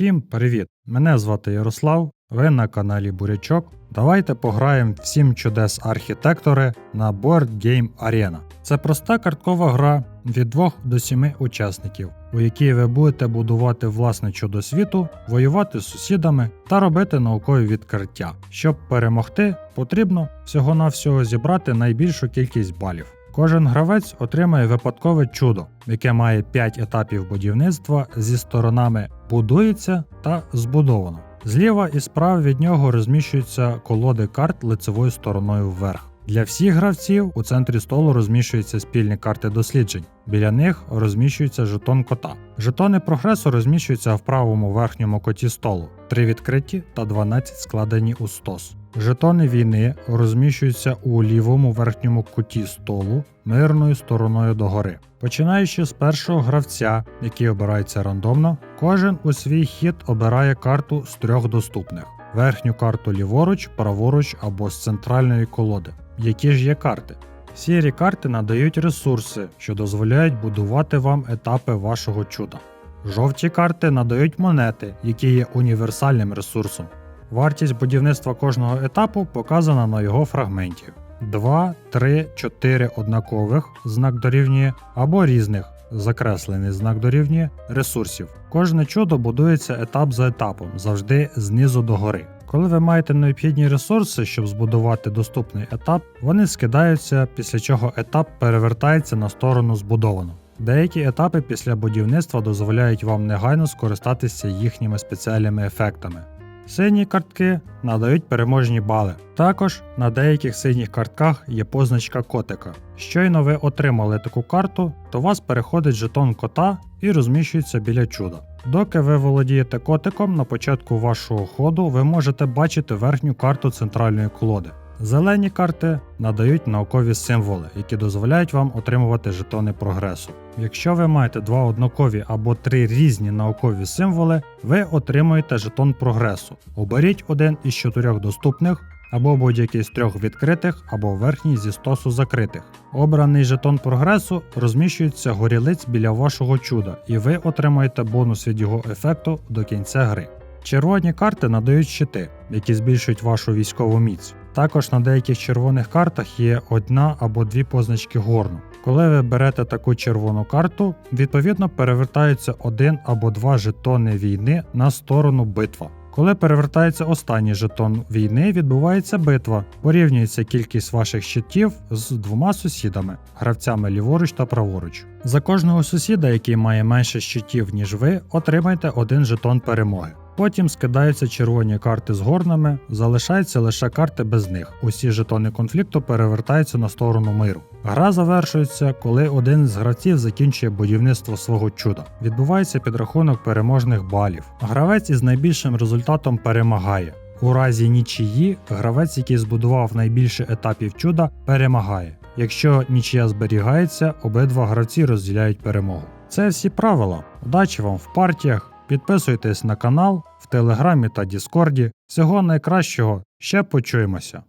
Всім привіт! Мене звати Ярослав, ви на каналі Бурячок. Давайте пограємо в 7 чудес архітектори на Board Game Arena. Це проста карткова гра від 2 до 7 учасників, у якій ви будете будувати власне чудо світу, воювати з сусідами та робити наукові відкриття. Щоб перемогти, потрібно всього-навсього зібрати найбільшу кількість балів. Кожен гравець отримає випадкове чудо, яке має 5 етапів будівництва зі сторонами будується та збудовано. Зліва і справа від нього розміщуються колоди карт лицевою стороною вверх. Для всіх гравців у центрі столу розміщуються спільні карти досліджень. Біля них розміщується жетон кота. Жетони прогресу розміщуються в правому верхньому коті столу, 3 відкриті та 12 складені у стос. Жетони війни розміщуються у лівому верхньому куті столу мирною стороною догори. Починаючи з першого гравця, який обирається рандомно, кожен у свій хід обирає карту з трьох доступних: верхню карту ліворуч, праворуч або з центральної колоди. Які ж є карти? Сірі карти надають ресурси, що дозволяють будувати вам етапи вашого чуда. Жовті карти надають монети, які є універсальним ресурсом. Вартість будівництва кожного етапу показана на його фрагменті. 2, 3, 4 однакових знак дорівнює або різних закреслений знак дорівнює ресурсів. Кожне чудо будується етап за етапом, завжди знизу до гори. Коли ви маєте необхідні ресурси, щоб збудувати доступний етап, вони скидаються, після чого етап перевертається на сторону збудовано. Деякі етапи після будівництва дозволяють вам негайно скористатися їхніми спеціальними ефектами. Сині картки надають переможні бали. Також на деяких синіх картках є позначка котика. Щойно ви отримали таку карту, то у вас переходить жетон кота і розміщується біля чуда. Доки ви володієте котиком, на початку вашого ходу ви можете бачити верхню карту центральної колоди. Зелені карти надають наукові символи, які дозволяють вам отримувати жетони прогресу. Якщо ви маєте два однакові або три різні наукові символи, ви отримуєте жетон прогресу. Оберіть один із чотирьох доступних. Або будь-який з трьох відкритих, або верхній зі стосу закритих. Обраний жетон прогресу розміщується горілиць біля вашого чуда, і ви отримаєте бонус від його ефекту до кінця гри. Червоні карти надають щити, які збільшують вашу військову міць. Також на деяких червоних картах є одна або дві позначки горну. Коли ви берете таку червону карту, відповідно перевертаються один або два жетони війни на сторону битва. Коли перевертається останній жетон війни, відбувається битва, порівнюється кількість ваших щитів з двома сусідами, гравцями ліворуч та праворуч. За кожного сусіда, який має менше щитів, ніж ви, отримайте один жетон перемоги. Потім скидаються червоні карти з горнами, залишаються лише карти без них. Усі жетони конфлікту перевертаються на сторону миру. Гра завершується, коли один з гравців закінчує будівництво свого чуда. Відбувається підрахунок переможних балів. Гравець із найбільшим результатом перемагає. У разі нічиї гравець, який збудував найбільше етапів чуда, перемагає. Якщо нічия зберігається, обидва гравці розділяють перемогу. Це всі правила. Удачі вам в партіях. Підписуйтесь на канал в Телеграмі та Діскорді. Всього найкращого. Ще почуємося.